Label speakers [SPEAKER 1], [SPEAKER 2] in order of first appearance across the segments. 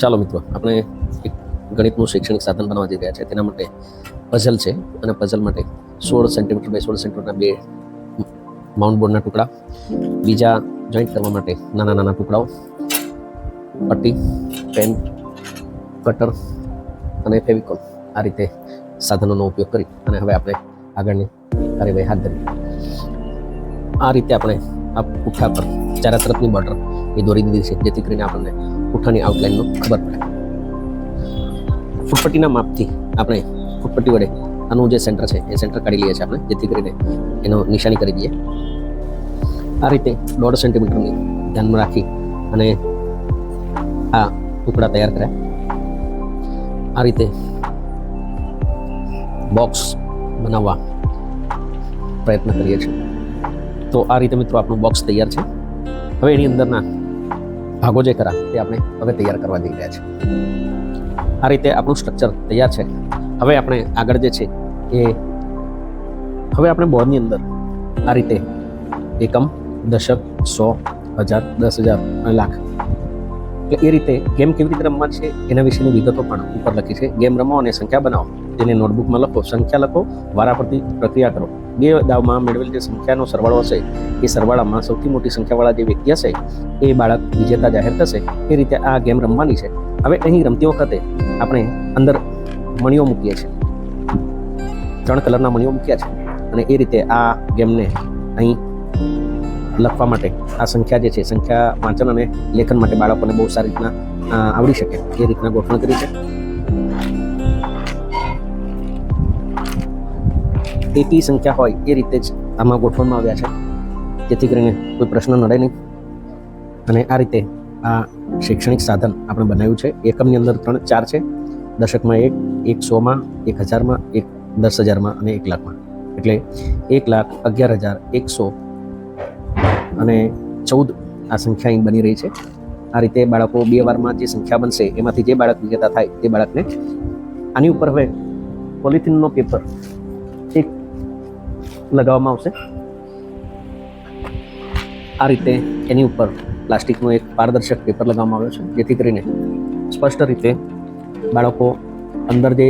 [SPEAKER 1] ચાલો મિત્રો, આપણે એક ગણિતનું શૈક્ષણિક સાધન બનવા જઈ રહ્યા છે. તેના માટે પઝલ છે અને પઝલ માટે સોળ સેન્ટીમીટર બાય સોળ સેન્ટીમીટરના બે માઉન્ટ બોર્ડના ટુકડા, બીજા જોઈન્ટ કરવા માટે નાના નાના ટુકડાઓ, પટ્ટી પેન કટર અને ફેવિકોલ આ રીતે સાધનોનો ઉપયોગ કરી અને હવે આપણે આગળની કાર્યવાહી હાથ ધરી. આ રીતે આપણે આ પુઠ્ઠા પર ચારે તરફની બોર્ડર એ દોરી દીધી છે, જેથી કરીને આપણને પુઠ્ઠાની આઉટલાઇનનો ખબર પડે. ફૂટપટ્ટીના માપથી આપણે ફૂટપટ્ટી વડે આનું જે સેન્ટર છે, એ સેન્ટર કાઢી લઈએ છીએ આપણે. જેથી કરીને એનો નિશાની કરી દઈએ. આ રીતે દોઢ સેન્ટીમીટરની ધ્યાનમાં રાખી અને આ ટુકડા તૈયાર કર્યા. આ રીતે બોક્સ બનાવવા પ્રયત્ન કરીએ છીએ. તો આ રીતે મિત્રો આપણું બોક્સ તૈયાર છે. હવે એની અંદરના ભાગો જે ખરા તે આપણે હવે તૈયાર કરવા જઈ રહ્યા છીએ. આ રીતે આપણું સ્ટ્રક્ચર તૈયાર છે. હવે આપણે આગળ જે છે એ હવે આપણે બોર્ડની અંદર આ રીતે એકમ, દશક, સો, હજાર, દસ હજાર અને લાખ. એટલે એ રીતે ગેમ કેવી રીતે રમવા છે એના વિશેની વિગતો પણ ઉપર લખી છે. ગેમ રમો અને સંખ્યા બનાવો. જેને નોટબુકમાં લખો, સંખ્યા લખો, વારાફરતી પ્રક્રિયા કરો. બે દાવમાં મેળવેલ જે સંખ્યાનો સરવાળો હશે, એ સરવાળામાં સૌથી મોટી સંખ્યાવાળા જે વ્યક્તિ હશે, એ બાળક વિજેતા જાહેર થશે. એ રીતે આ ગેમ રમવાની છે. હવે અહીં રમતી વખતે આપણે અંદર મણીઓ મૂકીએ છીએ. ત્રણ કલરના મણીઓ મૂક્યા છે. અને એ રીતે આ ગેમને અહીં લખવા માટે આ સંખ્યા જે છે, સંખ્યા વાંચન અને લેખન માટે બાળકોને બહુ સારી રીતના આવડી શકે, એ રીતના ગોઠવણ કરી છે. એકી સંખ્યા હોય એ રીતે જ આમાં ગોઠવવામાં આવ્યા છે. જેથી કરીને કોઈ પ્રશ્ન નડે નહીં. અને આ રીતે આ શૈક્ષણિક સાધન આપણે બનાવ્યું છે. એકમની અંદર ત્રણ, ચાર છે. દશકમાં એક એક સોમાં, એક હજારમાં, એક દસ હજારમાં અને એક લાખમાં. એટલે એક લાખ અગિયાર હજાર એકસો અને ચૌદ આ સંખ્યા અહીં બની રહી છે. આ રીતે બાળકો બે વારમાં જે સંખ્યા બનશે, એમાંથી જે બાળક વિજેતા થાય, તે બાળકને આની ઉપર હવે પોલિથીનનો પેપર એક લગાવવામાં આવશે? આ રીતે એની ઉપર પ્લાસ્ટિકનો એક પારદર્શક પેપર લગાવવામાં આવ્યો છે, જેથી કરીને સ્પષ્ટ રીતે બાળકો અંદર જે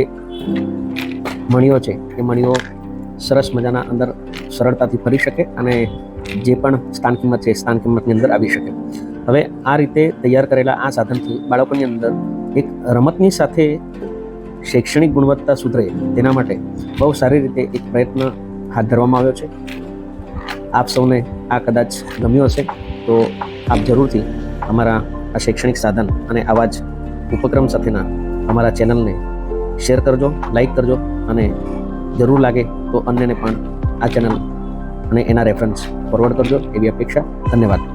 [SPEAKER 1] મણીઓ છે, એ મણીઓ સરસ મજાના અંદર સરળતાથી ફરી શકે અને જે પણ સ્થાન કિંમત છે સ્થાન કિંમતની અંદર આવી શકે. હવે આ રીતે તૈયાર કરેલા આ સાધનથી બાળકોની અંદર એક રમતની સાથે શૈક્ષણિક ગુણવત્તા સુધરે તેના માટે બહુ સારી રીતે એક પ્રયત્ન હાથ ધરવામાં આવ્યો છે. આપ સૌને આ કદાચ ગમ્યું હશે, તો આપ જરૂરથી અમારા આ શૈક્ષણિક સાધન અને આવા જ ઉપક્રમ સાથેના અમારા ચેનલને શેર કરજો, લાઈક કરજો અને જરૂર લાગે તો અન્યને પણ આ ચેનલ અને એના રેફરન્સ ફોરવર્ડ કરજો એવી અપેક્ષા. ધન્યવાદ.